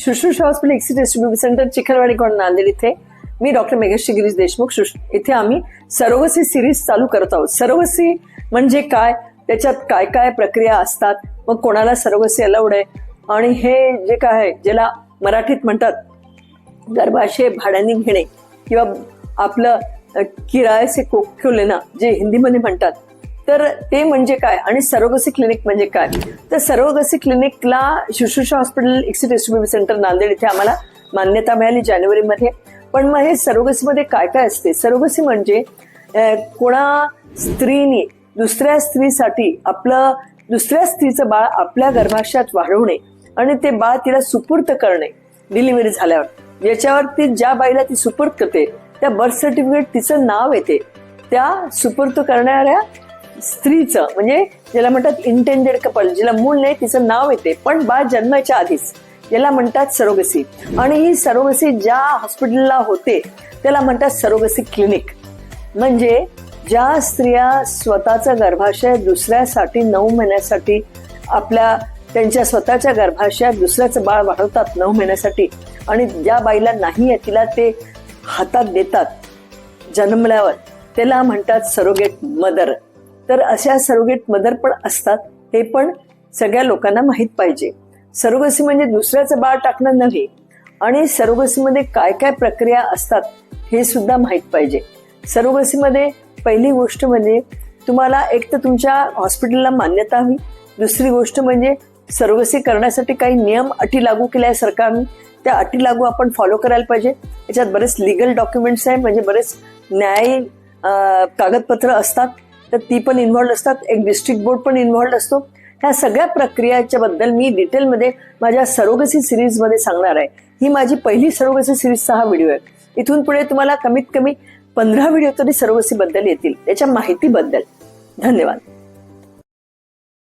Shushrusha hospital exit distribution centre चिखलवाडीकडून Nanded इथे. मी doctor मेघश्री Girish Deshmukh इथे आम्ही सरोगसी सिरीज चालू करत आहोत. सरोगसी म्हणजे काय? त्याच्यात काय काय प्रक्रिया असतात? मग कोणाला सरोगसी अलाउड आहे? आणि हे जे काय आहे ज्याला मराठीत म्हणतात गर्भाशय भाड्याने घेणे किंवा आपलं किरायचे कोक कोख्यो जे हिंदीमध्ये म्हणतात तर ते म्हणजे काय? आणि सरोगसी क्लिनिक म्हणजे काय? तर surrogacy क्लिनिकला Shushrusha hospital exit distribution centre Nanded इथे आम्हाला मान्यता मिळाली जानेवारीमध्ये. पण मग हे सरोगसीमध्ये काय काय असते? सरोगसी म्हणजे कोणा स्त्रीने दुसऱ्या स्त्रीसाठी आपलं दुसऱ्या स्त्रीचं बाळ आपल्या गर्भाशयात वाढवणे आणि ते बाळ तिला सुपूर्त करणे डिलिव्हरी झाल्यावर. याच्यावर ती ज्या बाईला ती सुपूर्त करते त्या बर्थ सर्टिफिकेट तिचं नाव येते. त्या सुपूर्त करणाऱ्या स्त्रीचं म्हणजे ज्याला म्हणतात इंटेंडेड कपल जिला मूल नाही तिचं नाव येते पण बाळ जन्माच्या आधीच. याला म्हणतात सरोगसी. आणि ही सरोगसी ज्या हॉस्पिटलला होते त्याला म्हणतात सरोगसी क्लिनिक म्हणजे ज्या स्त्रिया स्वतःचं गर्भाशय दुसऱ्यासाठी नऊ महिन्यासाठी आपल्या त्यांच्या स्वतःच्या गर्भाशयात दुसऱ्याचं बाळ वाढवतात नऊ महिन्यासाठी आणि ज्या बाईला नाही आहे तिला ते हातात देतात जन्मल्यावर त्याला म्हणतात सरोगेट मदर तर अशा सरोगेट मदर पण असतात हे पण सगळ्या लोकांना माहीत पाहिजे. सरोगसी म्हणजे दुसऱ्याचं बाळ टाकणं नव्हे आणि सरोगसीमध्ये काय काय प्रक्रिया असतात हे सुद्धा माहीत पाहिजे. सरोगसीमध्ये पहिली गोष्ट म्हणजे तुम्हाला एक तर तुमच्या हॉस्पिटलला मान्यता हवी दुसरी गोष्ट म्हणजे सरोगसी करण्यासाठी काही नियम अटी लागू केल्या आहे सरकारने त्या अटी लागू आपण फॉलो करायला पाहिजे. याच्यात बरेच लिगल डॉक्युमेंट्स आहे म्हणजे बरेच न्याय कागदपत्र असतात. तर ती पण इन्व्हॉल्ड असतात. एक डिस्ट्रिक्ट बोर्ड पण इन्व्हॉल्ड असतो. ह्या सगळ्या प्रक्रियाच्या बद्दल मी डिटेलमध्ये माझ्या सरोगसी सिरीजमध्ये सांगणार आहे. ही माझी पहिली सरोगसी सिरीजचा हा व्हिडिओ आहे. इथून पुढे तुम्हाला कमीत कमी पंधरा व्हिडिओ तरी सरोगसीबद्दल येतील. त्याच्या माहितीबद्दल. धन्यवाद.